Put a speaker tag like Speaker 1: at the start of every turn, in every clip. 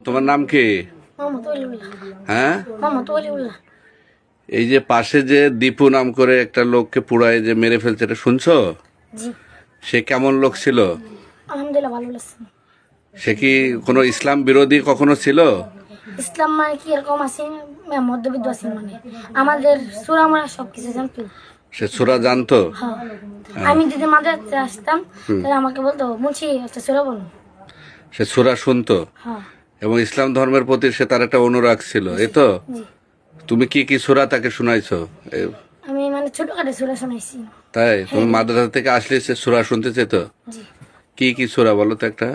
Speaker 1: তোমার নাম কি? হ্যাঁ? এই যে পাশে যে দীপু নাম করে একটা লোককে পুড়ায় যে মেরে ফেলছে এটা শুনছো? সে কেমন লোক ছিল? সে কি কোনো ইসলাম বিরোধী কখনো ছিল?
Speaker 2: ইসলাম মানে কি এরকম আছে মধ্যবিত্ত আছে মানে। আমাদের সুরা আমরা সব কিছু জানতো।
Speaker 1: সে সুরা জানতো?
Speaker 2: হ্যাঁ। আমি যদি মাদ্রাসে আসতাম তাহলে আমাকে বলতো মুন্সি একটা সুরা বলুন
Speaker 1: সে সুরা শুনতো?
Speaker 2: হ্যাঁ।
Speaker 1: এবং ইসলাম ধর্মের প্রতি সে তার একটা অনুরাগ ছিল এই তো
Speaker 2: জি
Speaker 1: তুমি কি কি সুরা তাকে শুনাইছো এ,
Speaker 2: আমি মানে ছোটখাটো সুরা শোনাইছি
Speaker 1: তাই তুমি মাদ্রাসা থেকে আসলে সে সুরা শুনতে চেত
Speaker 2: জি
Speaker 1: কি কি সুরা বলো তো একটা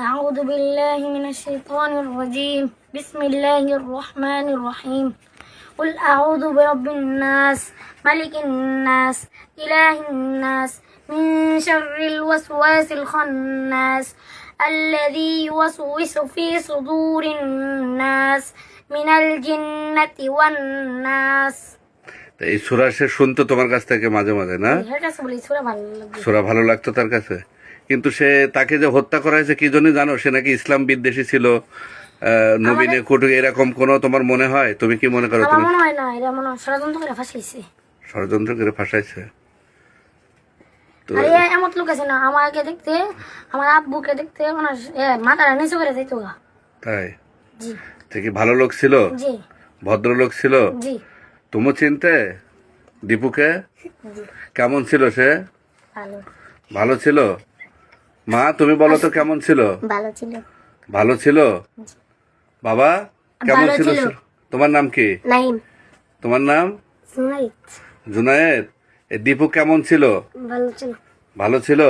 Speaker 2: أعوذ بالله من الشيطان الرجيم بسم الله الرحمن الرحيم قل أعوذ برب الناس ملك الناس إله الناس من شر الوسواس الخناس الذي يوسوس في صدور الناس من الجنة والناس
Speaker 1: তা এই সুরা সে শুনতো তোমার কাছ থেকে মাঝে মাঝে না
Speaker 2: এর কাছে বলি সুরা ভালো লাগবে
Speaker 1: সুরা ভালো লাগতো তার কাছে কিন্তু সে তাকে যে হত্যা করা হয়েছে কি জন্য জানো সে নাকি ইসলাম বিদ্বেষী ছিল আহ, নবীনে কুটু এরকম কোনো তোমার মনে হয় তুমি কি মনে করো
Speaker 2: আমার
Speaker 1: তুমি
Speaker 2: মনে হয় না এটা মনে হয় ষড়যন্ত্র করে ফাঁসাইছে
Speaker 1: ষড়যন্ত্র করে ফাঁসাইছে তো
Speaker 2: আর এমন লোক আছে না আমাকে দেখতে আমার আব্বুকে দেখতে মাথাটা নিচু করে দিত
Speaker 1: তাই?
Speaker 2: জি।
Speaker 1: ভালো লোক ছিল? ভদ্রলোক ছিল? তুমি চিনতে? দীপুকে? কেমন ছিল সে?
Speaker 2: ভালো।
Speaker 1: ছিল? মা তুমি বলো তো কেমন ছিল?
Speaker 2: ভালো ছিল।
Speaker 1: ভালো ছিল? বাবা কেমন ছিল। তোমার নাম কি?
Speaker 2: নাইম।
Speaker 1: তোমার নাম? জুনায়েদ। এ দীপু কেমন ছিল?
Speaker 2: ভালো ছিল।
Speaker 1: ভালো ছিল?